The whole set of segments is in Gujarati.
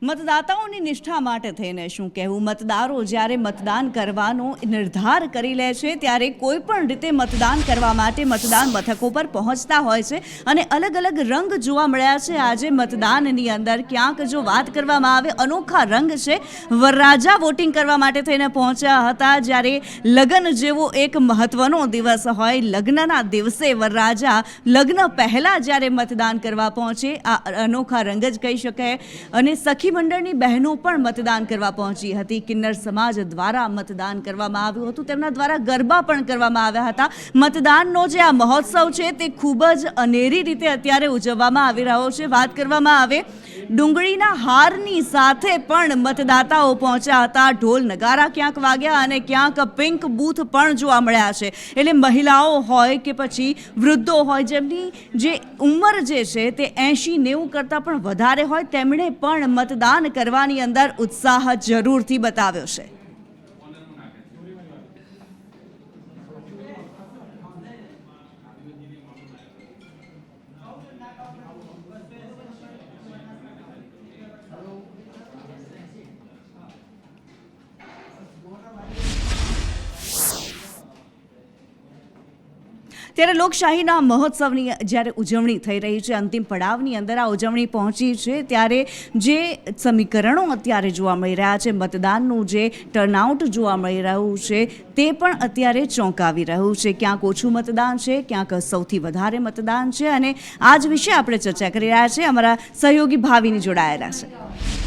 મતદાતાઓની નિષ્ઠા માટે થઈને શું કહેવું? મતદારો જ્યારે મતદાન કરવાનો નિર્ધાર કરી લે છે, ત્યારે કોઈ પણ રીતે મતદાન કરવા માટે મતદાન મથકો પર પહોંચતા હોય છે અને અલગ અલગ રંગ જોવા મળ્યા છે. આજે મતદાનની અંદર ક્યાંક જો વાત કરવામાં આવે, અનોખા રંગ છે. વરરાજા વોટિંગ કરવા માટે થઈને પહોંચ્યા હતા. જ્યારે લગ્ન જેવો એક મહત્વનો દિવસ હોય, લગ્નના દિવસે વરરાજા લગ્ન પહેલાં જ્યારે મતદાન કરવા પહોંચે, આ અનોખા રંગ જ કહી શકાય. અને સખી મંડળની બહેનો પણ મતદાન કરવા પહોંચી હતી. કિન્નર સમાજ દ્વારા મતદાન કરવામાં આવ્યું હતું. તેમના દ્વારા ગરબા પણ કરવામાં આવ્યા હતા. મતદાનનો જે આ મહોત્સવ છે તે ખૂબ જ અનેરી રીતે અત્યારે ઉજવવામાં આવી રહ્યો છે. વાત કરવામાં આવે, ડુંગળીના હારની સાથે પણ મતદાતાઓ પહોંચ્યા હતા. ઢોલ નગારા ક્યાંક વાગ્યા અને ક્યાંક પિંક બૂથ પણ જોવા મળ્યા છે. એટલે મહિલાઓ હોય કે પછી વૃદ્ધો હોય, જેમની જે ઉંમર જે છે તે એંશી નેવું કરતાં પણ વધારે હોય, તેમણે પણ મતદાન કરવાની અંદર ઉત્સાહ જરૂરથી બતાવ્યો છે. ત્યારે લોકશાહીના મહોત્સવની જ્યારે ઉજવણી થઈ રહી છે, અંતિમ પડાવની અંદર આ ઉજવણી પહોંચી છે, ત્યારે જે સમીકરણો અત્યારે જોવા મળી રહ્યા છે, મતદાનનું જે ટર્નઆઉટ જોવા મળી રહ્યું છે, તે પણ અત્યારે ચોંકાવી રહ્યું છે. ક્યાંક ઓછું મતદાન છે, ક્યાંક સૌથી વધારે મતદાન છે અને આ જ વિશે આપણે ચર્ચા કરી રહ્યા છીએ. અમારા સહયોગી ભાવિની જોડાયેલા છે.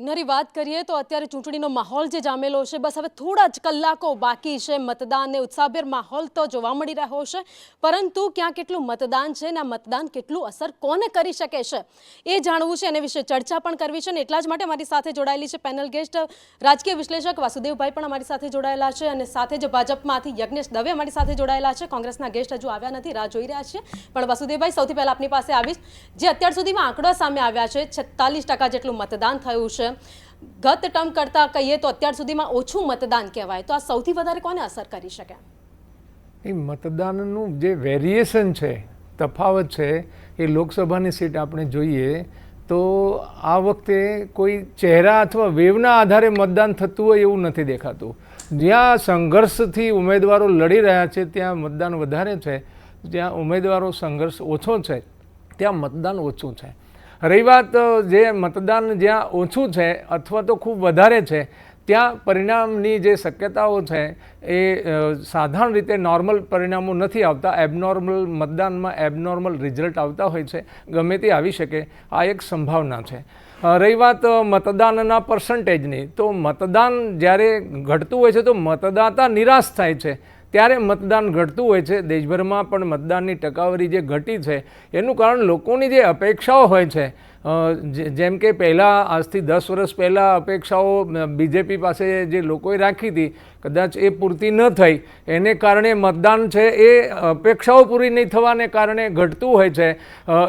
કિન્નરી વાત કરીએ તો અત્યારે ચૂંટણીનો માહોલ જે જામેલો છે, બસ હવે થોડા જ કલાકો બાકી છે. મતદાનને ઉત્સાહભેર માહોલ તો જોવા મળી રહ્યો છે, પરંતુ ક્યાં કેટલું મતદાન છે ને મતદાન કેટલું અસર કોને કરી શકે છે એ જાણવું છે. એના વિશે ચર્ચા પણ કરવી છે અને એટલા જ માટે મારી સાથે જોડાયેલી છે પેનલ ગેસ્ટ રાજકીય વિશ્લેષક વાસુદેવભાઈ પણ અમારી સાથે જોડાયેલા છે અને સાથે જ ભાજપમાંથી યજ્ઞેશ દવે અમારી સાથે જોડાયેલા છે. કોંગ્રેસના ગેસ્ટ હજુ આવ્યા નથી, રાહ જોઈ રહ્યા છે પણ વાસુદેવભાઈ, સૌથી પહેલાં આપની પાસે આવીશ. જે અત્યાર સુધીમાં આંકડો સામે આવ્યા છે, છેતાલીસ જેટલું મતદાન થયું છે. ગત ટર્મ કરતાં કહીએ તો અત્યાર સુધીમાં ઓછું મતદાન કહેવાય. તો આ સૌથી વધારે કોને અસર કરી શકે? એ મતદાનનું જે વેરિએશન છે, તફાવત છે, એ લોકસભાની સીટ આપણે જોઈએ, તો આ વખતે કોઈ ચહેરા અથવા વેવના આધારે મતદાન થતું હોય એવું નથી દેખાતું. જ્યાં સંઘર્ષથી ઉમેદવારો લડી રહ્યા છે, ત્યાં મતદાન વધારે છે. જ્યાં ઉમેદવારો સંઘર્ષ ઓછો છે, ત્યાં મતદાન ઓછું છે. રહી વાત જે મતદાન જ્યાં ઓછું છે અથવા તો ખૂબ વધારે છે, ત્યાં પરિણામની જે શક્યતાઓ છે એ સાધારણ રીતે નોર્મલ પરિણામો નથી આવતા. એબનોર્મલ મતદાનમાં એબનોર્મલ રિઝલ્ટ આવતા હોય છે. ગમે તે આવી શકે, આ એક સંભાવના છે. રહી વાત મતદાનના પર્સન્ટેજની તો મતદાન જ્યારે ઘટતું હોય છે તો મતદાતા નિરાશ થાય છે. ત્યારે મતદાન ઘટતું હોય છે. દેશભરમાં પણ મતદાનની ટકાવારી જે ઘટી છે, એનું કારણ લોકોની જે અપેક્ષાઓ હોય છે જેમ કે પહેલાં, આજથી દસ વર્ષ પહેલાં અપેક્ષાઓ બીજેપી પાસે જે લોકોએ રાખી હતી, કદાચ એ પૂરતી ન થઈ, એને કારણે મતદાન છે એ અપેક્ષાઓ પૂરી નહીં થવાને કારણે ઘટતું હોય છે.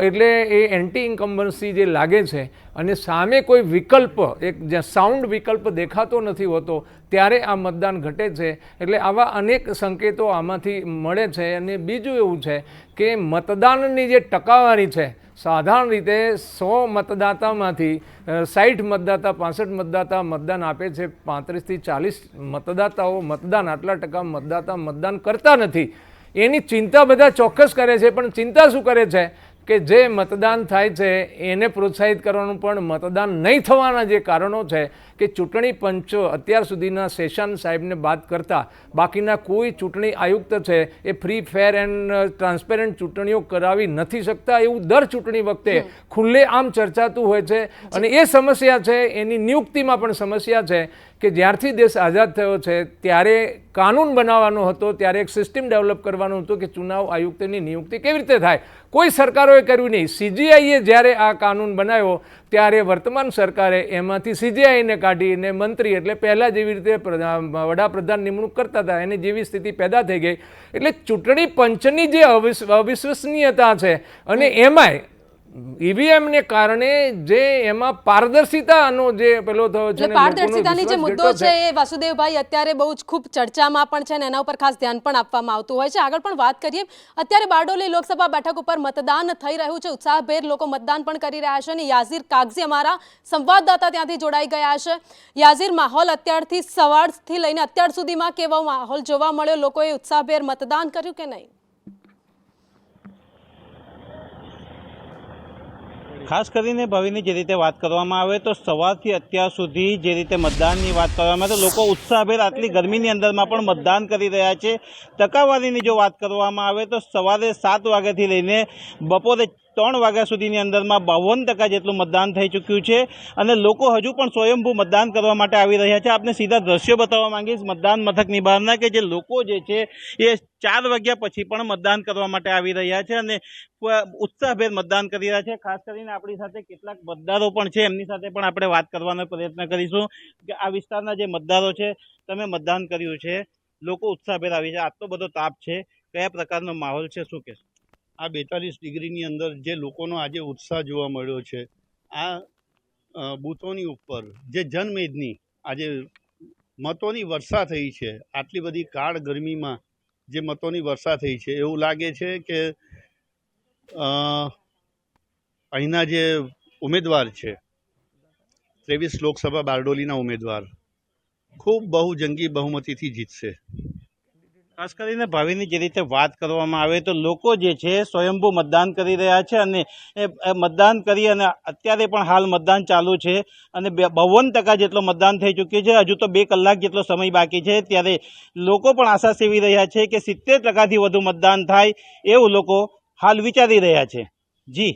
એટલે એ એન્ટી ઇન્કમ્બન્સી જે લાગે છે, અને સામે કોઈ વિકલ્પ, એક જ્યાં સાઉન્ડ વિકલ્પ દેખાતો નથી હોતો, ત્યારે આ મતદાન ઘટે છે. એટલે આવા અનેક સંકેતો આમાંથી મળે છે. અને બીજું એવું છે કે મતદાનની જે ટકાવારી છે સાધારણ રીતે સો મતદાતામાંથી સાઠ મતદાતા, પાસઠ મતદાતા મતદાન આપે છે. પાંત્રીસથી ચાલીસ મતદાતાઓ મતદાન, આટલા ટકા મતદાતા મતદાન કરતા નથી. એની ચિંતા બધા ચોક્કસ કરે છે, પણ ચિંતા શું કરે છે? કે જે મતદાન થાય છે, એને પ્રોત્સાહિત કરવાનું પણ મતદાન નહીં થવાના જે કારણો છે કે ચૂંટણી પંચો અત્યાર સુધીના સેશન સાહેબને બાદ કરતા બાકીના કોઈ ચૂંટણી આયુક્ત છે એ ફ્રી ફેર એન્ડ ટ્રાન્સપેરન્ટ ચૂંટણીઓ કરાવી નથી શકતા એવું દર ચૂંટણી વખતે ખુલ્લે આમ ચર્ચાતું હોય છે. અને એ સમસ્યા છે એની નિયુક્તિમાં પણ સમસ્યા છે કે જ્યારથી દેશ આઝાદ થયો છે ત્યારે કાનૂન બનાવવાનો હતો ત્યારે એક સિસ્ટમ ડેવલપ કરવાનું હતું કે ચુનાવ આયુક્તની નિયુક્તિ કેવી રીતે થાય. કોઈ સરકારોએ કર્યું નહીં. સીજીઆઈએ જ્યારે આ કાનૂન બનાવ્યો ત્યારે વર્તમાન સરકારે એમાંથી સીજીઆઈને કાઢીને મંત્રી એટલે પહેલાં જેવી રીતે પ્રધા- વડાપ્રધાન નિમણૂક કરતા હતા, એની જેવી સ્થિતિ પેદા થઈ ગઈ. એટલે ચૂંટણી પંચની જે અવિશ્વ- અવિશ્વસનીયતા છે અને એમાંય ઈવીએમને કારણે જે એમાં પારદર્શિતાનો જે પેલો થયો છે ને પારદર્શિતાની જે મુદ્દો છે એ વાસુદેવભાઈ અત્યારે બહુ જ ખૂબ ચર્ચામાં પણ છે અને એના ઉપર ખાસ ધ્યાન પણ આપવામાં આવતું હોય છે. આગળ પણ વાત કરીએ. અત્યારે બારડોલી લોકસભા બેઠક ઉપર મતદાન થઈ રહ્યું છે. ઉત્સાહભેર લોકો મતદાન પણ કરી રહ્યા છે અને યાઝીર કાગઝી અમારા સંવાદદાતા ત્યાંથી જોડાઈ ગયા છે. યાઝીર માહોલ અત્યારથી સવારથી લઈને અત્યાર સુધીમાં કેવો માહોલ જોવા મળ્યો? લોકોએ ઉત્સાહભેર મતદાન કર્યું કે નહીં? ખાસ કરીને ભવિની જે રીતે વાત કરવામાં આવે તો સવારથી અત્યાર સુધી જે રીતે મતદાનની વાત કરવામાં આવે તો લોકો ઉત્સાહભેર આટલી ગરમીની અંદરમાં પણ મતદાન કરી રહ્યા છે. ટકાવારીની જો વાત કરવામાં આવે તો સવારે સાત વાગ્યાથી લઈને બપોરે ત્રણ વાગ્યા સુધીની અંદરમાં બાવન ટકા જેટલું મતદાન થઈ ચૂક્યું છે અને લોકો હજુ પણ સ્વયંભૂ મતદાન કરવા માટે આવી રહ્યા છે. આપને સીધા દ્રશ્યો બતાવવા માંગીશ. મતદાન મથકની બહારના કે જે લોકો જે છે એ ચાર વાગ્યા પછી પણ મતદાન કરવા માટે આવી રહ્યા છે અને ઉત્સાહભેર મતદાન કરી રહ્યા છે. ખાસ કરીને આપણી સાથે કેટલાક મતદારો પણ છે. એમની સાથે પણ આપણે વાત કરવાનો પ્રયત્ન કરીશું. કે આ વિસ્તારના જે મતદારો છે, તમે મતદાન કર્યું છે. લોકો ઉત્સાહભેર આવી છે. આટલો બધો તાપ છે. કયા પ્રકારનો માહોલ છે? શું કહેશો? આ બેતાલીસ ડિગ્રીની અંદર જે લોકોનો આજે ઉત્સાહ જોવા મળ્યો છે, આ બૂથોની ઉપર, જે જનમેદની, આજે મતોની વર્ષા થઈ છે, આટલી બધી કાળ ગરમીમાં જે મતોની વર્ષા થઈ છે, એવું લાગે છે કે અહીંના જે ઉમેદવાર છે, ત્રેવીસ લોકસભા બારડોલીના ઉમેદવાર, ખૂબ બહુ જંગી બહુમતીથી જીતશે. ખાસ કરીને ભાવિની જે રીતે વાત કરવામાં આવે તો લોકો જે છે સ્વયંભૂ મતદાન કરી રહ્યા છે અને મતદાન કરી અને અત્યારે પણ હાલ મતદાન ચાલુ છે અને બાવન ટકા જેટલો મતદાન થઈ ચૂક્યું છે. હજુ તો બે કલાક જેટલો સમય બાકી છે. ત્યારે લોકો પણ આશા સેવી રહ્યા છે કે સિત્તેર ટકાથી વધુ મતદાન થાય એવું લોકો હાલ વિચારી રહ્યા છે. જી.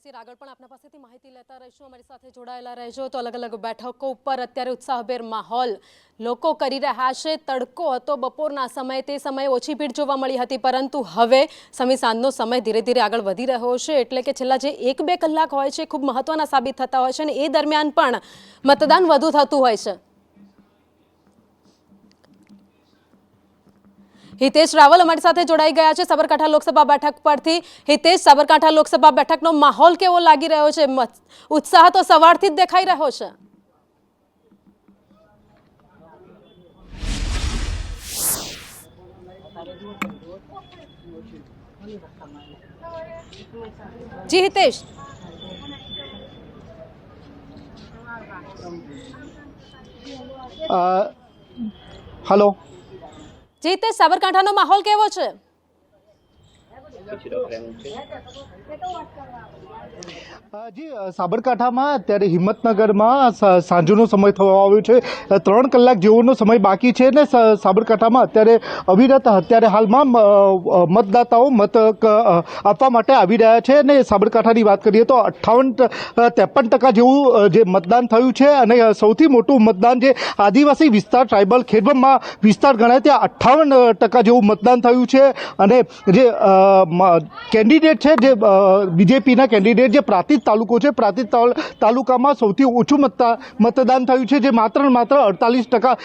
યસીર આગળ પણ આપના પાસેથી માહિતી લેતા રહીશું. અમારી સાથે જોડાયેલા રહેજો તો અલગ અલગ બેઠકો ઉપર અત્યારે ઉત્સાહભેર માહોલ લોકો કરી રહ્યા છે. તડકો હતો બપોરના સમયે, તે સમયે ઓછી ભીડ જોવા મળી હતી, પરંતુ હવે સમી સાંજનો સમય ધીરે ધીરે આગળ વધી રહ્યો છે. એટલે કે છેલ્લા જે એક બે કલાક હોય છે ખૂબ મહત્વના સાબિત થતા હોય છે અને એ દરમિયાન પણ મતદાન વધુ થતું હોય છે. હિતેશ રાવલ અમારી સાથે જોડાઈ ગયા છે સાબરકાંઠા લોકસભા બેઠક પરથી હિતેશ સાબરકાંઠા લોકસભા બેઠકનો માહોલ કેવો લાગી રહ્યો છે? મત- ઉત્સાહ તો સવારથી જ દેખાઈ રહ્યો છે. જી હિતેશ. અ, હલો. જી તે સાબરકાંઠાનો માહોલ કેવો છે? જી સાબરકાંઠામાં અત્યારે હિંમતનગરમાં સાંજનો સમય થવા આવ્યો છે. ત્રણ કલાક જેવોનો સમય બાકી છે ને સાબરકાંઠામાં અત્યારે અવિરત અત્યારે હાલમાં મતદાતાઓ મત આપવા માટે આવી રહ્યા છે. અને સાબરકાંઠાની વાત કરીએ તો અઠ્ઠાવન ત્રેપન ટકા જેવું જે મતદાન થયું છે અને સૌથી મોટું મતદાન જે આદિવાસી વિસ્તાર ટ્રાઇબલ ખેડબમાં વિસ્તાર ગણાય ત્યાં અઠ્ઠાવન ટકા જેવું મતદાન થયું છે. અને જે કેન્ડિડેટ છે જે બીજેપીના કેન્ડિડેટ જે પ્રાંતિજ તાલુકો છે. પ્રાંતિજ તાલ- તાલુકામાં સૌથી ઓછું મતદા મતદાન થયું છે, જે માત્ર માત્ર અડતાલીસ ટકા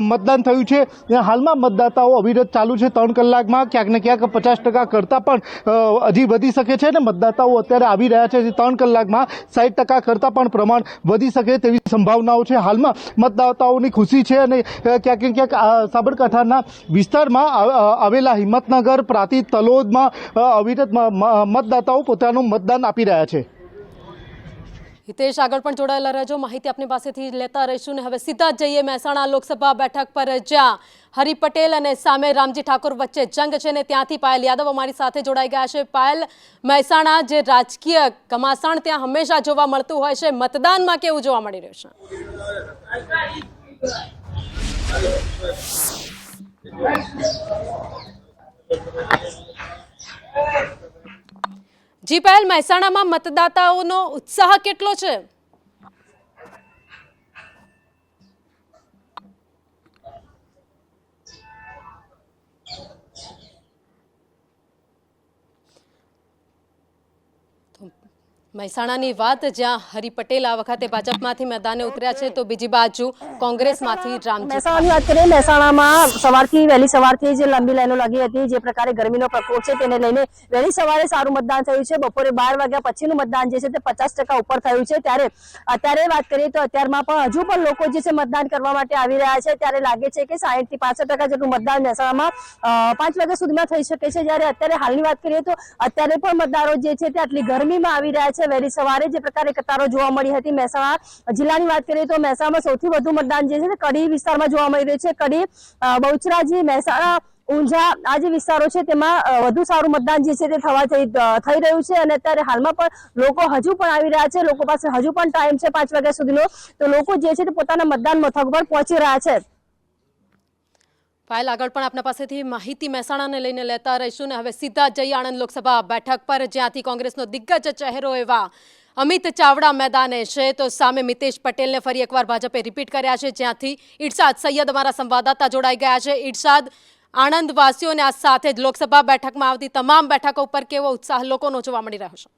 મતદાન થયું છે. હાલમાં મતદાતાઓ અવિરત ચાલુ છે. ત્રણ કલાકમાં ક્યાંક ને ક્યાંક પચાસ ટકા કરતાં પણ હજી વધી શકે છે અને મતદાતાઓ અત્યારે આવી રહ્યા છે. જે ત્રણ કલાકમાં સાઠ ટકા કરતાં પણ પ્રમાણ વધી શકે તેવી સંભાવનાઓ છે. હાલમાં મતદાતાઓની ખુશી છે અને ક્યાંક ને ક્યાંક સાબરકાંઠાના વિસ્તારમાં આવેલા હિંમતનગર, પ્રાંતિજ, તલોદમાં અવિરત મતદાતાઓ પોતાનું મતદાન આપી રહ્યા છે. હિતેશ, આગળ પણ જોડાયેલા રહેજો. માહિતી આપની પાસેથી લેતા રહીશું ને હવે સીધા જ જઈએ મહેસાણા લોકસભા બેઠક પર, જ્યાં હરિ પટેલ અને સામે રામજી ઠાકોર વચ્ચે જંગ છે ને ત્યાંથી પાયલ યાદવ અમારી સાથે જોડાઈ ગયા છે. પાયલ, મહેસાણા જે રાજકીય ઘમાસાણ ત્યાં હંમેશા જોવા મળતું હોય છે. મતદાનમાં કેવું જોવા મળી રહ્યું છે? જી પાયલ મહેસાણામાં મતદાતાઓનો ઉત્સાહ કેટલો છે? મહેસાણાની વાત, જ્યાં હરિ પટેલ આ વખતે ભાજપમાંથી મેદાને ઉતર્યા છે, તો બીજી બાજુ કોંગ્રેસમાંથી મહેસાણાની વાત કરીએ, મહેસાણામાં સવારથી, વહેલી સવારથી જે લાંબી લાઈનો લાગી હતી, જે પ્રકારે ગરમીનો પ્રકોપ છે, તેને લઈને વહેલી સવારે સારું મતદાન થયું છે, બપોરે બાર વાગ્યા પછીનું મતદાન જે છે તે પચાસ ઉપર થયું છે. ત્યારે અત્યારે વાત કરીએ તો અત્યારમાં પણ હજુ પણ લોકો જે છે મતદાન કરવા માટે આવી રહ્યા છે. ત્યારે લાગે છે કે સાહીઠથી પાસઠ ટકા જેટલું મતદાન મહેસાણામાં પાંચ વાગ્યા સુધીમાં થઈ શકે છે. જ્યારે અત્યારે હાલની વાત કરીએ તો અત્યારે પણ મતદારો જે છે તે આટલી ગરમીમાં આવી રહ્યા છે. વહેલી સવારે જે પ્રકારે કતારો જોવા મળી હતી મહેસાણા જિલ્લાની વાત કરીએ તો મહેસાણામાં સૌથી વધુ મતદાન જે છે કડી વિસ્તારમાં જોવા મળી રહ્યું છે. કડી બહુચરાજી, મહેસાણા, ઊંઝા આ જે વિસ્તારો છે તેમાં વધુ સારું મતદાન જે છે તે થવા થઈ રહ્યું છે અને અત્યારે હાલમાં પણ લોકો હજુ પણ આવી રહ્યા છે. લોકો પાસે હજુ પણ ટાઈમ છે પાંચ વાગ્યા સુધીનો. તો લોકો જે છે તે પોતાના મતદાન મથક પર પહોંચી રહ્યા છે. ફાઇલ આગળ પણ આપના પાસેથી માહિતી મહેસાણાને લઈને લેતા રહીશું ને હવે સીધા જઈ આણંદ લોકસભા બેઠક પર, જ્યાંથી કોંગ્રેસનો દિગ્ગજ ચહેરો એવા અમિત ચાવડા મેદાને છે. તો સામે મિતેશ પટેલને ફરી એકવાર ભાજપે રિપીટ કર્યા છે, જ્યાંથી ઇરશાદ સૈયદ અમારા સંવાદદાતા જોડાઈ ગયા છે. ઇરશાદ આણંદવાસીઓને આ સાથે જ લોકસભા બેઠકમાં આવતી તમામ બેઠકો ઉપર કેવો ઉત્સાહ લોકોનો જોવા મળી રહ્યો છે?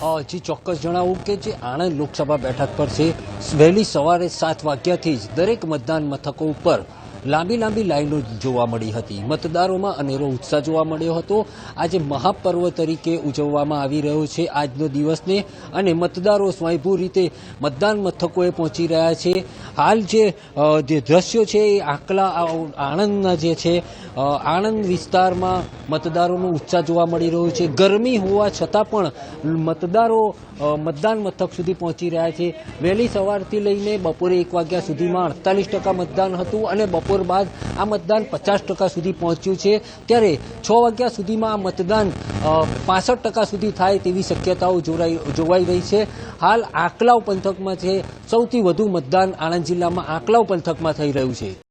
જી, ચોક્કસ જણાવું કે જે આણંદ લોકસભા બેઠક પર છે, વહેલી સવારે સાત વાગ્યાથી જ દરેક મતદાન મથકો ઉપર લાંબી લાંબી લાઈનો જોવા મળી હતી. મતદારોમાં અનેરો ઉત્સાહ જોવા મળ્યો હતો. આજે મહાપર્વ તરીકે ઉજવવામાં આવી રહ્યો છે આજનો દિવસને અને મતદારો સ્વયંભૂ રીતે મતદાન મથકોએ પહોંચી રહ્યા છે. હાલ જે દ્રશ્યો છે એ આકલા આણંદના જે છે આણંદ વિસ્તારમાં મતદારોનો ઉત્સાહ જોવા મળી રહ્યો છે. ગરમી હોવા છતાં પણ મતદારો મતદાન મથક સુધી પહોંચી રહ્યા છે. વહેલી સવારથી લઈને બપોરે એક વાગ્યા સુધીમાં અડતાલીસ ટકા મતદાન હતું અને બપોર બાદ આ મતદાન પચાસ ટકા સુધી પહોંચ્યું છે. ત્યારે છ વાગ્યા સુધીમાં આ મતદાન પાસઠ ટકા સુધી થાય તેવી શક્યતાઓ જોરાઈ, જોવાઈ રહી છે. હાલ આંકલાવ પંથકમાં છે. સૌથી વધુ મતદાન આણંદ જિલ્લામાં આકલાવ પંથકમાં થઈ રહ્યું છે.